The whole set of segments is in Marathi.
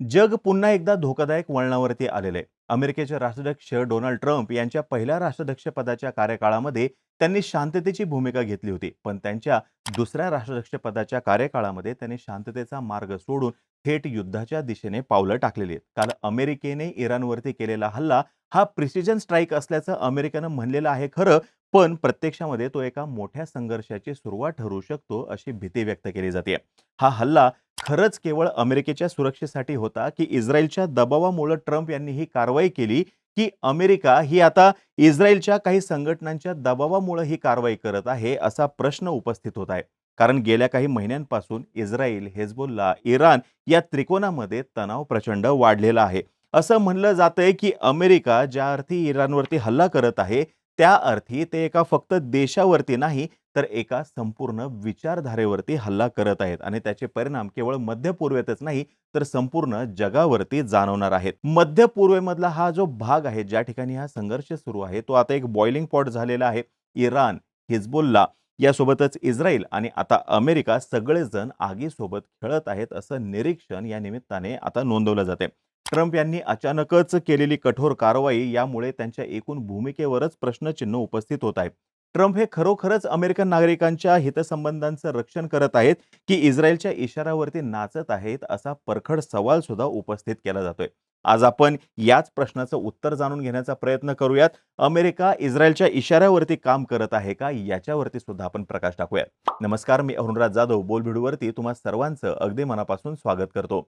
जग पुन्हा एकदा धोकादायक वळणावरती आलेलं आहे. अमेरिकेचे राष्ट्राध्यक्ष डोनाल्ड ट्रम्प यांच्या पहिल्या राष्ट्राध्यक्षपदाच्या कार्यकाळामध्ये त्यांनी शांततेची भूमिका घेतली होती. पण त्यांच्या दुसऱ्या राष्ट्राध्यक्षपदाच्या कार्यकाळामध्ये त्यांनी शांततेचा मार्ग सोडून थेट युद्धाच्या दिशेने पावलं टाकलेली आहेत. काल अमेरिकेने इराणवरती केलेला हल्ला हा प्रिसिजन स्ट्राईक असल्याचं अमेरिकेनं म्हणलेलं आहे खरं. पण प्रत्यक्षामध्ये तो एका मोठ्या संघर्षाची सुरुवात ठरू शकतो अशी भीती व्यक्त केली जाते. हा हल्ला खरंच केवळ अमेरिकेच्या सुरक्षेसाठी होता की इस्रायलच्या दबावामुळे ट्रम्प यांनी ही कारवाई केली की अमेरिका ही आता इस्रायलच्या काही संघटनांच्या दबावामुळे ही कारवाई करत आहे असा प्रश्न उपस्थित होत आहे. कारण गेल्या काही महिन्यांपासून इस्रायल हेजबुल्ला इराण या त्रिकोणामध्ये तणाव प्रचंड वाढलेला आहे. असं म्हणलं जातंय की अमेरिका ज्या अर्थी इराणवरती हल्ला करत आहे त्या अर्थी ते एका फक्त देशावरती नाही तर एका संपूर्ण विचारधारेवरती हल्ला करत आहेत. आणि त्याचे परिणाम केवळ मध्य पूर्वेतच नाही तर संपूर्ण जगावरती जाणवणार आहेत. मध्य पूर्वेमधला हा जो भाग आहे ज्या ठिकाणी हा संघर्ष सुरू आहे तो आता एक बॉइलिंग पॉट झालेला आहे. इराण हिजबुल्ला यासोबतच इस्रायल आणि आता अमेरिका सगळेजण आगीसोबत खेळत आहेत असं निरीक्षण या निमित्ताने आता नोंदवलं जाते ट्रम्प यांनी अचानकच केलेली कठोर कारवाई यामुळे त्यांच्या एकूण भूमिकेवरच प्रश्नचिन्ह उपस्थित होत आहे. ट्रम्प हे खरोखरच अमेरिकन नागरिकांच्या हितसंबंधांचं रक्षण करत आहेत की इस्रायलच्या इशाऱ्यावरती नाचत आहेत असा परखड सवाल सुद्धा उपस्थित केला जातोय. आज आपण याच प्रश्नाचं उत्तर जाणून घेण्याचा प्रयत्न करूयात. अमेरिका इस्रायलच्या इशाऱ्यावरती काम करत आहे का? याच्यावरती सुद्धा आपण प्रकाश टाकूयात. नमस्कार मी अरुणराज जाधव. बोलभिडूवरती तुम्हा सर्वांचं अगदी मनापासून स्वागत करतो.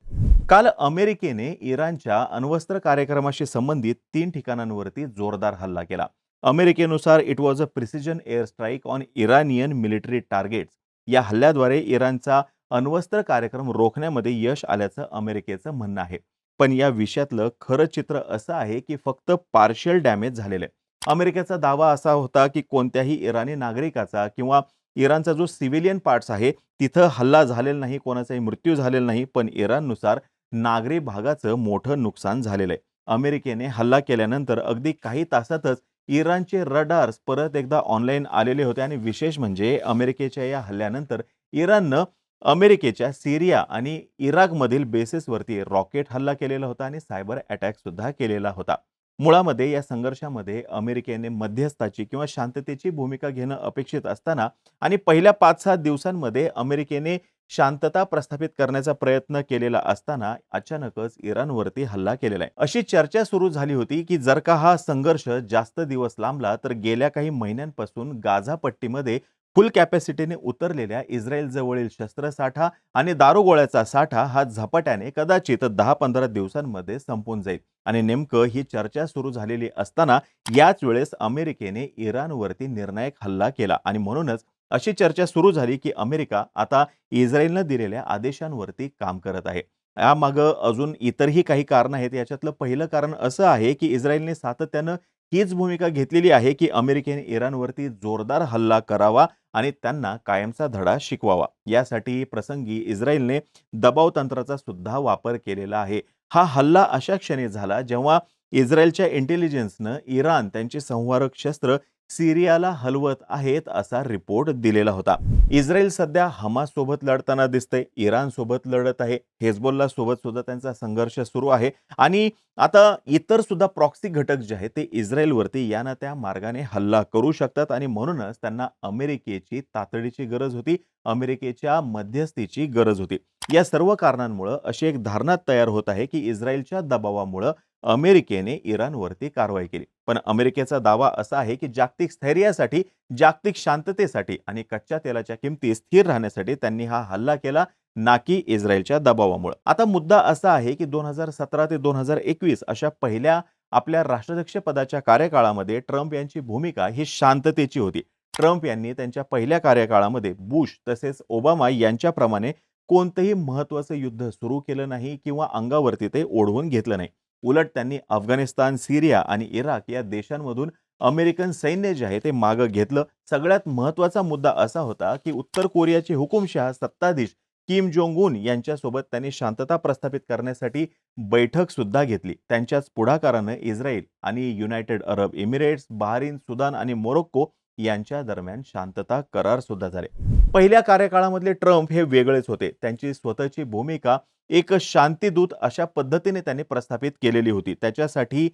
काल अमेरिकेने इराणच्या अण्वस्त्र कार्यक्रमाशी संबंधित तीन ठिकाणांवरती जोरदार हल्ला केला. अमेरिकेनुसार it was a precision air strike on Iranian military targets या हल्ल्याद्वारे इराणचा अण्वस्त्र कार्यक्रम रोखण्यामध्ये यश आल्याचं अमेरिकेचं म्हणणं आहे. पण या विषयातलं खरं चित्र असं आहे की फक्त पार्शियल डॅमेज झालेलं आहे. अमेरिकेचा दावा असा होता की कोणत्याही इराणी नागरिकाचा किंवा इराणचा जो सिव्हिलियन पार्ट्स आहे तिथं हल्ला झालेला नाही कोणाचाही मृत्यू झालेला नाही पण इराणनुसार नागरी भागाचं मोठं नुकसान झालेलं आहे. अमेरिकेने हल्ला केल्यानंतर अगदी काही तासातच इराणचे रडार्स परत एकदा ऑनलाईन आलेले होते आणि विशेष म्हणजे अमेरिकेच्या या हल्ल्यानंतर इराणनं अमेरिकेच्या सिरिया आणि इराकमधील बेसेसवरती रॉकेट हल्ला केलेला होता आणि सायबर अटॅकसुद्धा केलेला होता. मुळामध्ये या संघर्षामध्ये अमेरिकेने मध्यस्थाची किंवा शांततेची भूमिका घेणं अपेक्षित असताना आणि पहिल्या पाच सहा दिवसांमध्ये अमेरिकेने शांतता प्रस्थापित करण्याचा प्रयत्न केलेला असताना अचानकच इराणवरती हल्ला केलेला आहे. अशी चर्चा सुरू झाली होती की जर का हा संघर्ष जास्त दिवस लांबला तर गेल्या काही महिन्यांपासून गाझा पट्टीमध्ये फुल कॅपॅसिटीने उतरलेल्या इस्रायल जवळील शस्त्रसाठा आणि दारुगोळ्याचा साठा हा झपाट्याने कदाचित दहा पंधरा दिवसांमध्ये संपून जाईल. आणि नेमकं ही चर्चा सुरू झालेली असताना याच वेळेस अमेरिकेने इराणवरती निर्णायक हल्ला केला. आणि म्हणूनच अशी चर्चा सुरू झाली की अमेरिका आता इस्रायलनं दिलेल्या आदेशांवरती काम करत आहे. यामागं अजून इतरही काही कारण आहेत याच्यातलं पहिलं कारण असं आहे की इस्रायलने सातत्यानं हीच भूमिका घेतलेली आहे की अमेरिकेने इराणवरती जोरदार हल्ला करावा आणि त्यांना कायमचा धडा शिकवावा. यासाठी प्रसंगी इस्रायलने दबाव तंत्राचा सुद्धा वापर केलेला आहे. हा हल्ला अशा क्षणी झाला जेव्हा इस्रायलच्या इंटेलिजन्सनं इराण त्यांची संहारक शस्त्र सिरियाला हलवत आहेत असा रिपोर्ट दिलेला होता. इस्रायल सध्या हमास सोबत लढताना दिसतंय इराण सोबत लढत आहे हेजबोल्ला सोबत सुद्धा त्यांचा संघर्ष सुरू आहे. आणि आता इतर सुद्धा प्रॉक्सी घटक जे आहेत ते इस्रायलवरती या ना त्या मार्गाने हल्ला करू शकतात आणि म्हणूनच त्यांना अमेरिकेची तातडीची गरज होती अमेरिकेच्या मध्यस्थीची गरज होती. या सर्व कारणांमुळं अशी एक धारणा तयार होत आहे की इस्रायलच्या दबावामुळं अमेरिकेने इराणवरती कारवाई केली. पण अमेरिकेचा दावा असा आहे की जागतिक स्थैर्यासाठी जागतिक शांततेसाठी आणि कच्च्या तेलाच्या किमती स्थिर राहण्यासाठी त्यांनी हा हल्ला केला ना की इस्रायलच्या दबावामुळे. आता मुद्दा असा आहे की दोन हजार सतरा ते दोन हजार एकवीस अशा पहिल्या आपल्या राष्ट्राध्यक्ष पदाच्या कार्यकाळामध्ये ट्रम्प यांची भूमिका ही शांततेची होती. ट्रम्प यांनी त्यांच्या पहिल्या कार्यकाळामध्ये बुश तसेच ओबामा यांच्याप्रमाणे कोणतंही महत्वाचं युद्ध सुरू केलं नाही किंवा अंगावरती ते ओढवून घेतलं नाही. उलट त्यांनी अफगाणिस्तान सिरिया आणि इराक या देशांमधून अमेरिकन सैन्य जे आहे ते मागं घेतलं. सगळ्यात महत्त्वाचा मुद्दा असा होता की उत्तर कोरियाचे हुकुमशहा सत्ताधीश किम जोंग उन यांच्यासोबत त्यांनी शांतता प्रस्थापित करण्यासाठी बैठक सुद्धा घेतली. त्यांच्याच पुढाकारानं इस्रायल आणि United Arab Emirates Bahrain Sudan आणि मोरोक्को यांच्या दरम्यान शांतता करार सुद्धा झाले. पहिल्या कार्यकाळामधले ट्रम्प हे वेगळेच होते. त्यांची स्वतःची भूमिका एक शांतीदूत अशा पद्धतीने त्यांनी प्रस्थापित केलेली होती. त्याच्यासाठी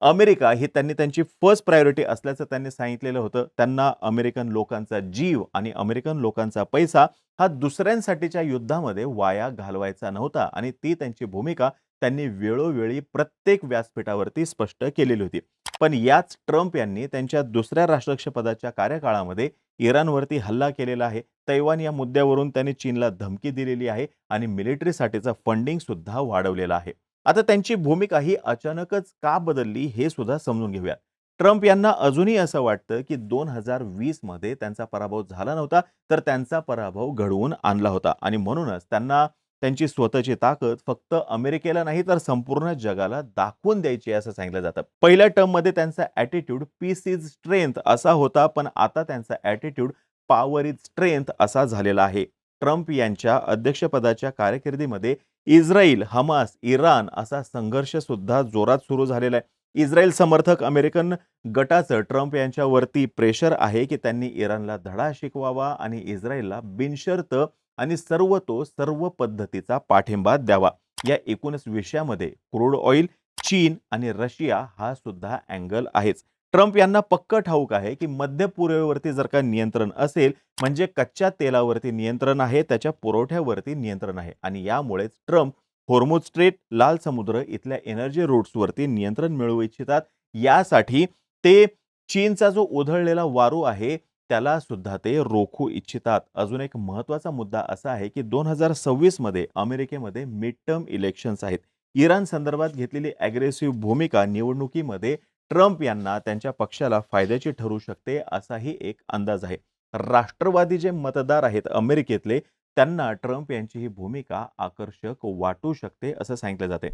अमेरिका ही त्यांनी त्यांची फर्स्ट प्रायोरिटी असल्याचं त्यांनी सांगितलेलं होतं. त्यांना अमेरिकन लोकांचा जीव आणि अमेरिकन लोकांचा पैसा हा दुसऱ्यांसाठीच्या युद्धामध्ये वाया घालवायचा नव्हता आणि ती त्यांची भूमिका त्यांनी वेळोवेळी प्रत्येक व्यासपीठावरती स्पष्ट केलेली होती. पण याच ट्रम्प यांनी त्यांच्या दुसऱ्या राष्ट्राध्यक्षपदाच्या कार्यकाळामध्ये इराणवरती हल्ला केलेला आहे. तैवान या मुद्द्यावरून त्यांनी चीनला धमकी दिलेली आहे आणि मिलिटरीसाठीचं फंडिंग सुद्धा वाढवलेलं आहे. आता त्यांची भूमिका ही अचानकच का बदलली हे सुद्धा समजून घेऊयात. ट्रम्प यांना अजूनही असं वाटतं की दोन हजार वीसमध्ये त्यांचा पराभव झाला नव्हता तर त्यांचा पराभव घडवून आणला होता आणि म्हणूनच त्यांना त्यांची स्वतःची ताकद फक्त अमेरिकेला नाही तर संपूर्ण जगाला दाखवून द्यायची असं सांगितलं जातं. पहिल्या टर्ममध्ये त्यांचा ॲटिट्यूड पीस इज स्ट्रेंथ असा होता पण आता त्यांचा ॲटिट्यूड पॉवर इज स्ट्रेंथ असा झालेला आहे. ट्रम्प यांच्या अध्यक्षपदाच्या कारकिर्दीमध्ये इस्रायल हमास इराण असा संघर्ष सुद्धा जोरात सुरू झालेला आहे. इस्रायल समर्थक अमेरिकन गटाचं ट्रम्प यांच्यावरती प्रेशर आहे की त्यांनी इराणला धडा शिकवावा आणि इस्रायलला बिनशर्त आणि सर्व तो सर्व पद्धतीचा पाठिंबा द्यावा. या एकूणच विषयामध्ये क्रूड ऑइल चीन आणि रशिया हा सुद्धा अँगल आहेच. ट्रम्प यांना पक्क ठाऊक आहे की मध्य पूर्वेवरती जर का नियंत्रण असेल म्हणजे कच्च्या तेलावरती नियंत्रण आहे त्याच्या पुरवठ्यावरती नियंत्रण आहे. आणि यामुळेच ट्रम्प होर्मुज स्ट्रेट लाल समुद्र इथल्या एनर्जी रूट्सवरती नियंत्रण मिळवू इच्छितात. यासाठी ते चीनचा जो उधळलेला वारू आहे त्याला सुद्धा ते रोखू इच्छितात. अजून एक महत्त्वाचा मुद्दा असा आहे की दोन हजार सव्वीसमध्ये अमेरिकेमध्ये मिड टर्म इलेक्शन्स आहेत. इराण संदर्भात घेतलेली अग्रेसिव्ह भूमिका निवडणुकीमध्ये ट्रम्प यांना त्यांच्या पक्षाला फायद्याची ठरू शकते असाही एक अंदाज आहे. राष्ट्रवादी जे मतदार आहेत अमेरिकेतले त्यांना ट्रम्प यांची ही भूमिका आकर्षक वाटू शकते असं सांगितलं जाते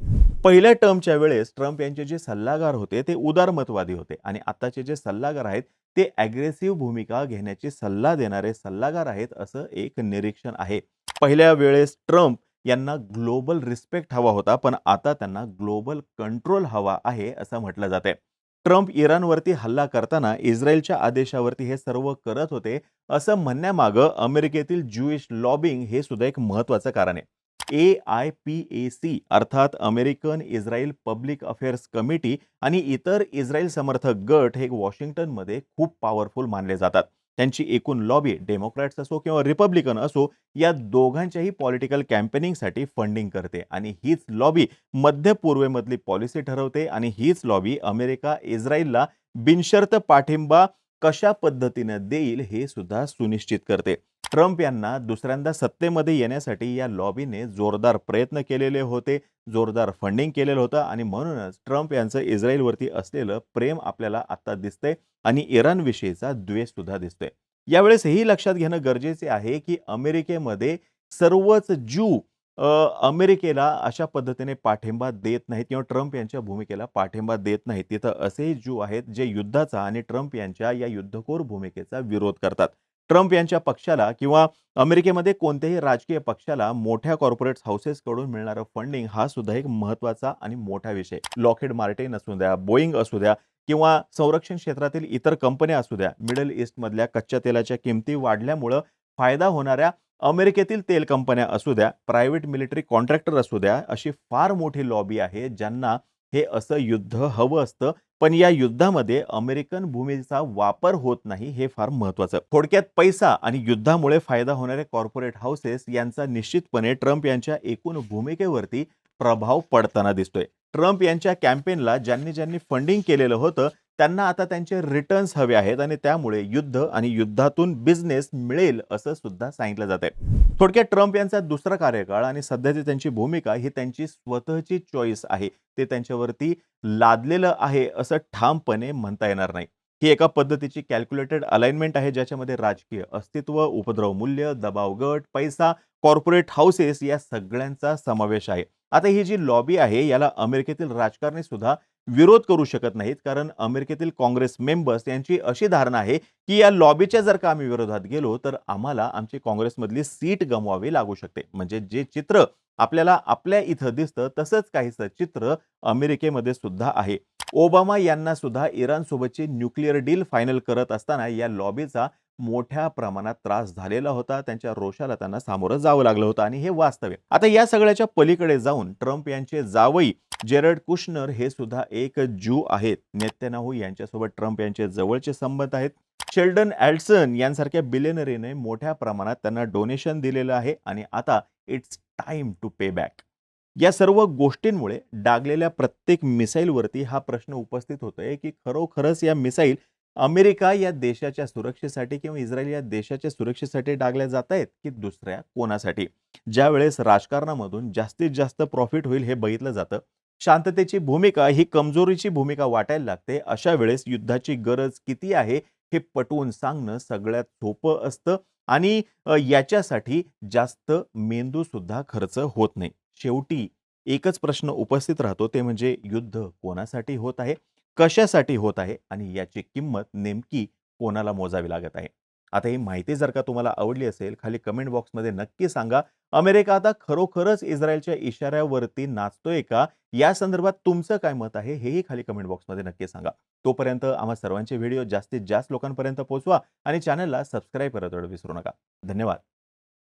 पहिल्या टर्मच्या वेळेस ट्रम्प यांचे जे सल्लागार होते ते उदारमतवादी होते आणि आताचे जे सल्लागार आहेत ते अग्रेसिव्ह भूमिका घेण्याची सल्ला देणारे सल्लागार आहेत असं एक निरीक्षण आहे. पहिल्या वेळेस ट्रम्प यांना ग्लोबल रिस्पेक्ट हवा होता पण आता त्यांना ग्लोबल कंट्रोल हवा आहे असं म्हटलं जाते ट्रम्प इराणवरती हल्ला करताना इस्रायलच्या आदेशावरती हे सर्व करत होते असं म्हणण्यामागं अमेरिकेतील ज्युइश लॉबिंग हे सुद्धा एक महत्त्वाचं कारण आहे. A I P A C अर्थात American Israel public affairs committee आणि इतर इस्रायल समर्थक गट हे वॉशिंग्टनमध्ये खूप पॉवरफुल मानले जातात. त्यांची एकूण लॉबी डेमोक्रॅट्स असो किंवा रिपब्लिकन असो या दोघांच्याही पॉलिटिकल कॅम्पेनिंगसाठी फंडिंग करते. आणि हीच लॉबी मध्य पूर्वेमधली पॉलिसी ठरवते आणि हीच लॉबी अमेरिका इस्रायलला बिनशर्त पाठिंबा कशा पद्धतीनं देईल हे सुद्धा सुनिश्चित करते. ट्रम्प यांना दुसऱ्यांदा सत्तेमध्ये येण्यासाठी या लॉबीने जोरदार प्रयत्न केलेले होते जोरदार फंडिंग केलेलं होतं आणि म्हणूनच ट्रम्प यांचं इस्रायलवरती असलेलं प्रेम आपल्याला आता दिसतंय आणि इराणविषयीचा द्वेष सुद्धा दिसतोय. यावेळेस हेही लक्षात घेणं गरजेचे आहे की अमेरिकेमध्ये सर्वच ज्यू अमेरिकेला अशा पद्धतीने पाठिंबा देत नाहीत किंवा ट्रम्प यांच्या भूमिकेला पाठिंबा देत नाहीत. तिथं असेही ज्यू आहेत जे युद्धाचा आणि ट्रम्प यांच्या या युद्धखोर भूमिकेचा विरोध करतात. ट्रम्प यांच्या पक्षाला किंवा अमेरिकेमध्ये कोणत्याही राजकीय पक्षाला मोठ्या कॉर्पोरेट हाऊसेसकडून मिळणारं फंडिंग हा सुद्धा एक महत्त्वाचा आणि मोठा विषय. लॉकेड मार्टिन असू द्या बोईंग असू द्या किंवा संरक्षण क्षेत्रातील इतर कंपन्या असू द्या मिडल ईस्टमधल्या कच्च्या तेलाच्या किमती वाढल्यामुळं फायदा होणाऱ्या अमेरिकेतील तेल कंपन्या असू द्या प्रायव्हेट मिलिटरी कॉन्ट्रॅक्टर असू द्या अशी फार मोठी लॉबी आहे ज्यांना हे असं युद्ध हवं असतं पण या युद्धामध्ये अमेरिकन भूमीचा वापर होत नाही हे फार महत्वाचं थोडक्यात पैसा आणि युद्धामुळे फायदा होणारे कॉर्पोरेट हाऊसेस यांचा निश्चितपणे ट्रम्प यांच्या एकूण भूमिकेवरती प्रभाव पडताना दिसतोय. ट्रम्प यांच्या कॅम्पेनला ज्यांनी ज्यांनी फंडिंग केलेलं होतं त्यांना आता त्यांचे रिटर्न्स हवे आहेत आणि त्यामुळे युद्ध आणि युद्धातून बिझनेस मिळेल असं सुद्धा सांगितलं जात आहे थोडक्यात ट्रम्प यांचा दुसरा कार्यकाळ आणि सध्याची त्यांची भूमिका ही त्यांची स्वतःची चॉईस आहे. ते त्यांच्यावरती लादलेलं आहे असं ठामपणे म्हणता येणार नाही. ही एका पद्धतीची कॅल्क्युलेटेड अलाइनमेंट आहे ज्याच्यामध्ये राजकीय अस्तित्व उपद्रव मूल्य दबाव गट पैसा कॉर्पोरेट हाऊसेस या सगळ्यांचा समावेश आहे. आता ही जी लॉबी आहे याला अमेरिकेतील राजकारणी सुद्धा विरोध करू शकत नाहीत कारण अमेरिकेतील काँग्रेस मेंबर्स यांची अशी धारणा आहे की या लॉबीच्या जर का आम्ही विरोधात गेलो तर आम्हाला आमची काँग्रेसमधली सीट गमवावी लागू शकते. म्हणजे जे चित्र आपल्याला आपल्या इथं दिसतं तसंच काहीसं चित्र अमेरिकेमध्ये सुद्धा आहे. ओबामा यांना सुद्धा इराणसोबतची न्यूक्लिअर डील फायनल करत असताना या लॉबीचा मोठ्या प्रमाणात त्रास झालेला होता. त्यांच्या रोषाला त्यांना सामोरं जावं लागलं होतं आणि हे वास्तव्य. आता या सगळ्याच्या पलीकडे जाऊन ट्रम्प यांचे जावई जेरड कुशनर हे सुद्धा एक ज्यू आहेत. नेत्यानाहू यांच्यासोबत ट्रम्प यांचे जवळचे संबंध आहेत. शेल्डन ॲल्सन यांसारख्या बिलेनरीने मोठ्या प्रमाणात त्यांना डोनेशन दिलेलं आहे आणि आता it's time to pay back या सर्व गोष्टींमुळे डागलेल्या प्रत्येक मिसाईलवरती हा प्रश्न उपस्थित होतोय की खरोखरच या मिसाईल अमेरिका या देशाच्या सुरक्षेसाठी किंवा इस्रायल या देशाच्या सुरक्षेसाठी डागल्या जात आहेत की दुसऱ्या कोणासाठी? ज्यावेळेस राजकारणामधून जास्तीत जास्त प्रॉफिट होईल हे बघितलं जातं. शांततेची भूमिका ही कमजोरीची भूमिका वाटायला लागते. अशा वेळेस युद्धाची गरज किती आहे हे पटवून सांगणं सगळ्यात सोपं असतं आणि याच्यासाठी जास्त मेंदू सुद्धा खर्च होत नाही. शेवटी एकच प्रश्न उपस्थित राहतो ते म्हणजे युद्ध कोणासाठी होत आहे? कशासाठी होत आहे आणि याची किंमत नेमकी कोणाला मोजावी लागत आहे? आता ही माहिती जर का तुम्हाला आवडली असेल खाली कमेंट बॉक्समध्ये नक्की सांगा. अमेरिका आता खरोखरच इस्रायलच्या इशाऱ्यावरती नाचतोय का? या संदर्भात तुमचं काय मत आहे हेही खाली कमेंट बॉक्समध्ये नक्की सांगा. तोपर्यंत आम्हा सर्वांचे व्हिडिओ जास्तीत जास्त लोकांपर्यंत पोहोचवा आणि चॅनलला सबस्क्राईब करत विसरू नका. धन्यवाद.